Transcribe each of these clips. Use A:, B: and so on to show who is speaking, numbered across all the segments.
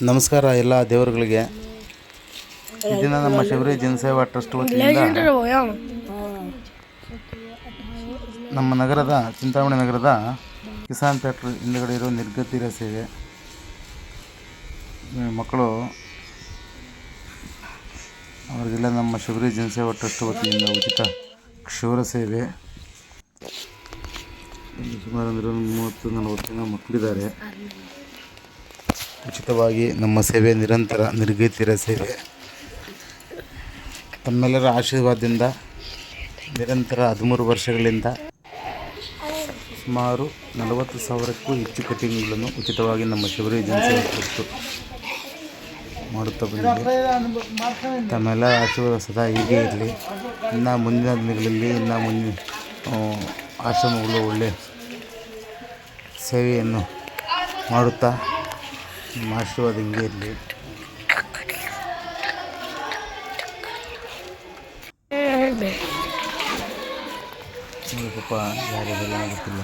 A: ನಮಸ್ಕಾರ ಎಲ್ಲ ದೇವರುಗಳಿಗೆ. ಇದನ್ನ ದಿನ ನಮ್ಮ ಶಿವರಿ ಜನಸೇವಾ ಟ್ರಸ್ಟ್ ವತಿಯಿಂದ ನಮ್ಮ ನಗರದ, ಚಿಂತಾಮಣಿ ನಗರದ ಕಿಸಾನ್ ಥಿಯೇಟರ್ ಹಿಂದುಗಡೆ ಇರೋ ನಿರ್ಗತಿರ ಸೇವೆ ಮಕ್ಕಳು, ಅವರಿಗೆಲ್ಲ ನಮ್ಮ ಶಿವರಿ ಜನಸೇವಾ ಟ್ರಸ್ಟ್ ವತಿಯಿಂದ ಉಚಿತ ಕ್ಷೌರ ಸೇವೆ. ಸುಮಾರು ಅಂದರೆ ಮೂವತ್ತು ನಲವತ್ತು ಜನ ಮಕ್ಕಳಿದ್ದಾರೆ. ಉಚಿತವಾಗಿ ನಮ್ಮ ಸೇವೆ ನಿರಂತರ ನಿರ್ಗತಿರ ಸೇವೆ. ತಮ್ಮೆಲ್ಲರ ಆಶೀರ್ವಾದದಿಂದ ನಿರಂತರ ಹದಿಮೂರು ವರ್ಷಗಳಿಂದ ಸುಮಾರು ನಲವತ್ತು ಸಾವಿರಕ್ಕೂ ಹೆಚ್ಚು ಕಟಿಂಗ್ಗಳನ್ನು ಉಚಿತವಾಗಿ ನಮ್ಮ ಶಿವರಿ ಜನಸೇವೆ ಕೊಟ್ಟು ಮಾಡುತ್ತಾ ಬಂದಿದೆ ತಮ್ಮೆಲ್ಲ ಆಶೀರ್ವಾದ ಸದಾ ಹೀಗೆ ಇರಲಿ. ಇನ್ನು ಮುಂದಿನ ದಿನಗಳಲ್ಲಿ ಇನ್ನು ಮುಂದಿನ ಆಶ್ರಮಗಳು ಒಳ್ಳೆಯ ಸೇವೆಯನ್ನು ಮಾಡುತ್ತಾ ನಿಮ್ಮ ಆಶೀರ್ವಾದ ಹಿಂಗೆ ಇರಲಿ. ನೋಡಿ ಪಾಪ ಯಾರಿಗೆಲ್ಲ ಗೊತ್ತಿಲ್ಲ.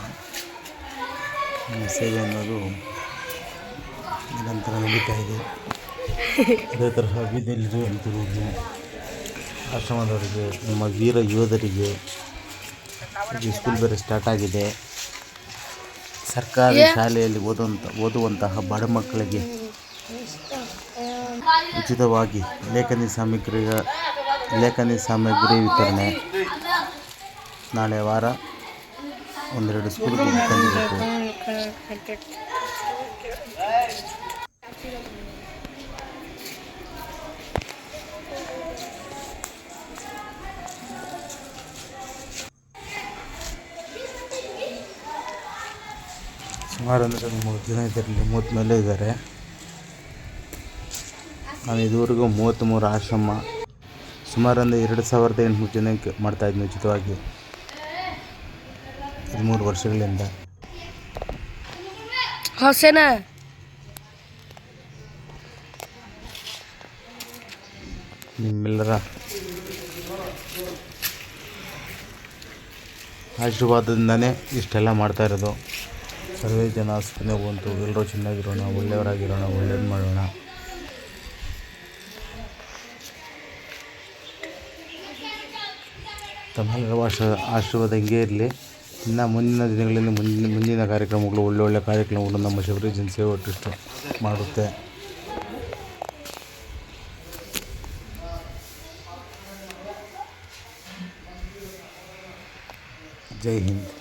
A: ನಮ್ಮ ಸೇವೆ ಅನ್ನೋದು ನಿರಂತರ ನಡೀತಾ ಇದೆ. ಅದೇ ತರಹ ಬೀದಿಯಲ್ಲಿರುವಂಥವ್ರಿಗೆ ಆಶ್ರಮದವರಿಗೆ, ನಮ್ಮ ವೀರ ಯೋಧರಿಗೆ ಸ್ಕೂಲ್ ಬೇರೆ ಸ್ಟಾರ್ಟ್ ಆಗಿದೆ. ಸರ್ಕಾರಿ ಶಾಲೆಯಲ್ಲಿ ಓದುವಂಥ ಓದುವಂತಹ ಬಡ ಮಕ್ಕಳಿಗೆ ಉಚಿತವಾಗಿ ಲೇಖನಿ ಸಾಮಗ್ರಿ ಲೇಖನಿ ಸಾಮಗ್ರಿ ವಿತರಣೆ. ನಾಳೆ ವಾರ ಒಂದೆರಡು ಸ್ಕೂಲ್ಗೆ ತಂದಿರಬೇಕು ಸುಮಾರು ಅಂದರೆ ಒಂದು ಮೂವತ್ತು ಜನ ಇದರಲ್ಲಿ ಮೂವತ್ತು ಮೇಲೆ ಇದ್ದಾರೆ. ನಾನು ಇದುವರೆಗೂ ಮೂವತ್ತ್ಮೂರು ಆಶ್ರಮ ಸುಮಾರು ಅಂದರೆ ಎರಡು ಸಾವಿರದ ಎಂಟುನೂರು ಜನಕ್ಕೆ ಮಾಡ್ತಾಯಿದ್ವಿ ಉಚಿತವಾಗಿ. ಹದಿಮೂರು ವರ್ಷಗಳಿಂದ.
B: ಹೊಸನ.
A: ನಿಮ್ಮೆಲ್ಲರ ಆಶೀರ್ವಾದದಿಂದನೇ ಇಷ್ಟೆಲ್ಲ ಮಾಡ್ತಾ ಇರೋದು. ಸರ್ವೇ ಜನ ಸುಮ್ಮನೆ ಬಂತು ಎಲ್ಲರೂ ಚೆನ್ನಾಗಿರೋಣ, ಒಳ್ಳೆಯವರಾಗಿರೋಣ, ಒಳ್ಳೇದು ಮಾಡೋಣ. ತಮ್ಮೆಲ್ಲರ ಆಶ, ಆಶೀರ್ವಾದ ಹಿಂಗೆ ಇರಲಿ. ಇನ್ನು ಮುಂದಿನ ದಿನಗಳಲ್ಲಿ, ಮುಂದಿನ ಮುಂದಿನ ಕಾರ್ಯಕ್ರಮಗಳು ಒಳ್ಳೊಳ್ಳೆ ಕಾರ್ಯಕ್ರಮಗಳು ನಮ್ಮ ಶಬರಿ ಜನಸೇವಾ ಒಟ್ಟಿಷ್ಟು ಮಾಡುತ್ತೆ. ಜೈ ಹಿಂದ್.